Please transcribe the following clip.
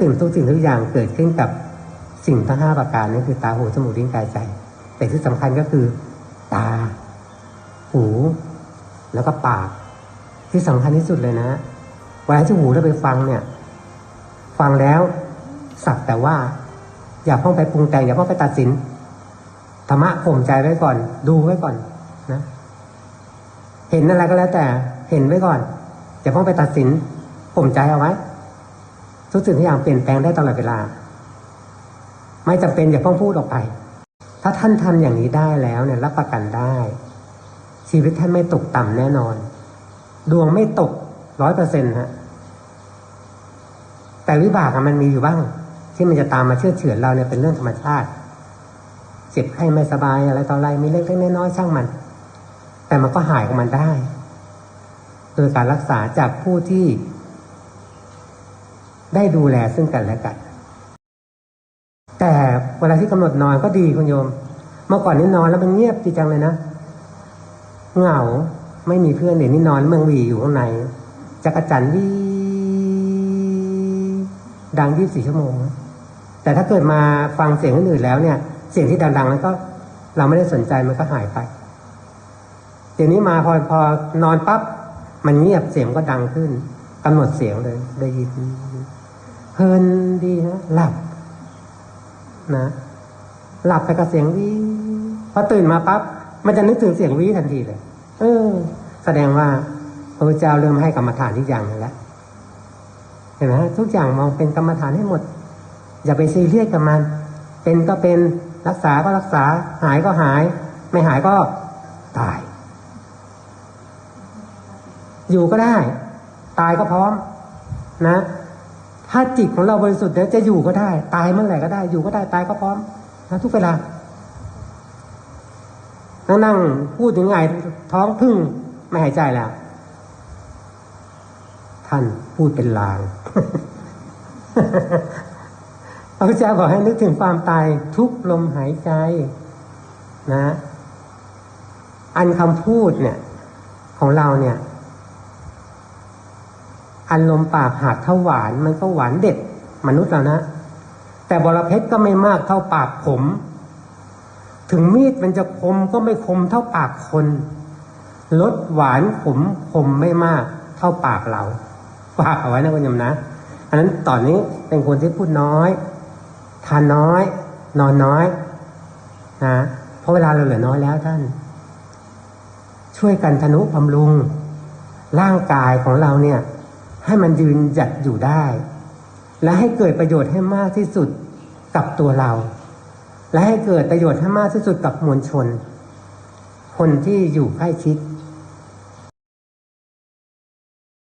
สิ่งทุกสิ่งทุกอย่างเกิดขึ้นกับสิ่งทั้งห้าประการนั่นคือตาหูจมูกลิ้นกายใจ แต่ที่สำคัญก็คือ ตา หู แล้วก็ปาก ที่สำคัญที่สุดเลยนะเวลาที่หูเราไปฟังเนี่ย ฟังแล้ว สักแต่ว่า อย่าเพิ่งไปปรุงแต่งอย่าเพิ่งไปตัดสินธรรมะข่มใจไว้ก่อน ดูไว้ก่อนนะ เห็นอะไรก็แล้วแต่ เห็นไว้ก่อนอย่าเพิ่งไปตัดสินข่มใจเอาไว้ ทุกสิ่งทุกอย่างเปลี่ยนแปลงได้ตลอดเวลา ไม่จำเป็นอย่าเพิ่งพูดออกไป ถ้าท่านทำอย่างนี้ได้แล้วเนี่ยรับประกันได้ ชีวิตท่านไม่ตกต่ำแน่นอน ดวงไม่ตกร้อยเปอร์เซ็นต์ฮะแต่วิบากมันมีอยู่บ้าง ที่มันจะตามมาเชื่อเฉือนเราเนี่ยเป็นเรื่องธรรมชาติเจ็บไข้ไม่สบายอะไรต่ออะไรมีเล็กๆน้อยๆช่างมัน แต่มันก็หายของมันได้ โดยการรักษาจากผู้ที่ ได้ดูแลซึ่งกันและกัน แต่เวลาที่กำหนดนอนก็ดีคุณโยม เมื่อก่อนนี่นอนแล้วมันเงียบดีจังเลยนะ เหงาไม่มีเพื่อนเดี๋ยวนี้นอนเมืองวีอยู่ข้างในจักรจันทร์วีดังยี่สิบสี่ชั่วโมง แต่ถ้าเกิดมาฟังเสียงอื่นแล้วเนี่ย เสียงที่ดังๆแล้วก็เราไม่ได้สนใจมันก็หายไปเดี๋ยวนี้มาพอพอนอนปั๊บมันเงียบเสียงก็ดังขึ้นกำหนดเสียงเลยได้ยิน เพลินดีนะหลับนะหลับไปกับเสียงวิพอตื่นมาปั๊บมันจะนึกถึงเสียงวิทันทีเลย เออ แสดงว่าพระพุทธเจ้าเริ่มให้กรรมฐานที่อย่างหนึงแล้วเห็นไหมทุกอย่างมองเป็นกรรมฐานให้หมด อย่าไปซีเรียสกับมัน เป็นก็เป็นรักษาก็รักษา หายก็หาย ไม่หายก็ตาย อยู่ก็ได้ ตายก็พร้อม นะ ถ้าจิตของเราบริสุทธิ์แล้วจะอยู่ก็ได้ ตายเมื่อไหร่ก็ได้ อยู่ก็ได้ตายก็พร้อมนะทุกเวลานั่งนั่งพูดถึงไงท้องพึ่งไม่หายใจแล้ว ท่านพูดเป็นลางพระพุทธเจ้าบอกให้นึกถึงความตายทุกลมหายใจ นะ อันคำพูดเนี่ย ของเราเนี่ย อันลมปากหากเท่าหวานมันก็หวานเด็ดมนุษย์เรานะ แต่บรเพชรก็ไม่มากเท่าปากผม ถึงมีดมันจะคมก็ไม่คมเท่าปากคนรสหวานขมคมไม่มากเท่าปากเราฝากเอาไว้นะคุณยมนะอันนั้นตอนนี้เป็นคนที่พูดน้อย ทานน้อย นอนน้อยนะเพราะเวลาเราเหลือน้อยแล้วท่าน ช่วยกันทนุบำรุง ร่างกายของเราเนี่ย ให้มันยืนหยัดอยู่ได้ และให้เกิดประโยชน์ให้มากที่สุดกับตัวเรา และให้เกิดประโยชน์ให้มากที่สุดกับมวลชน คนที่อยู่ใกล้ชิด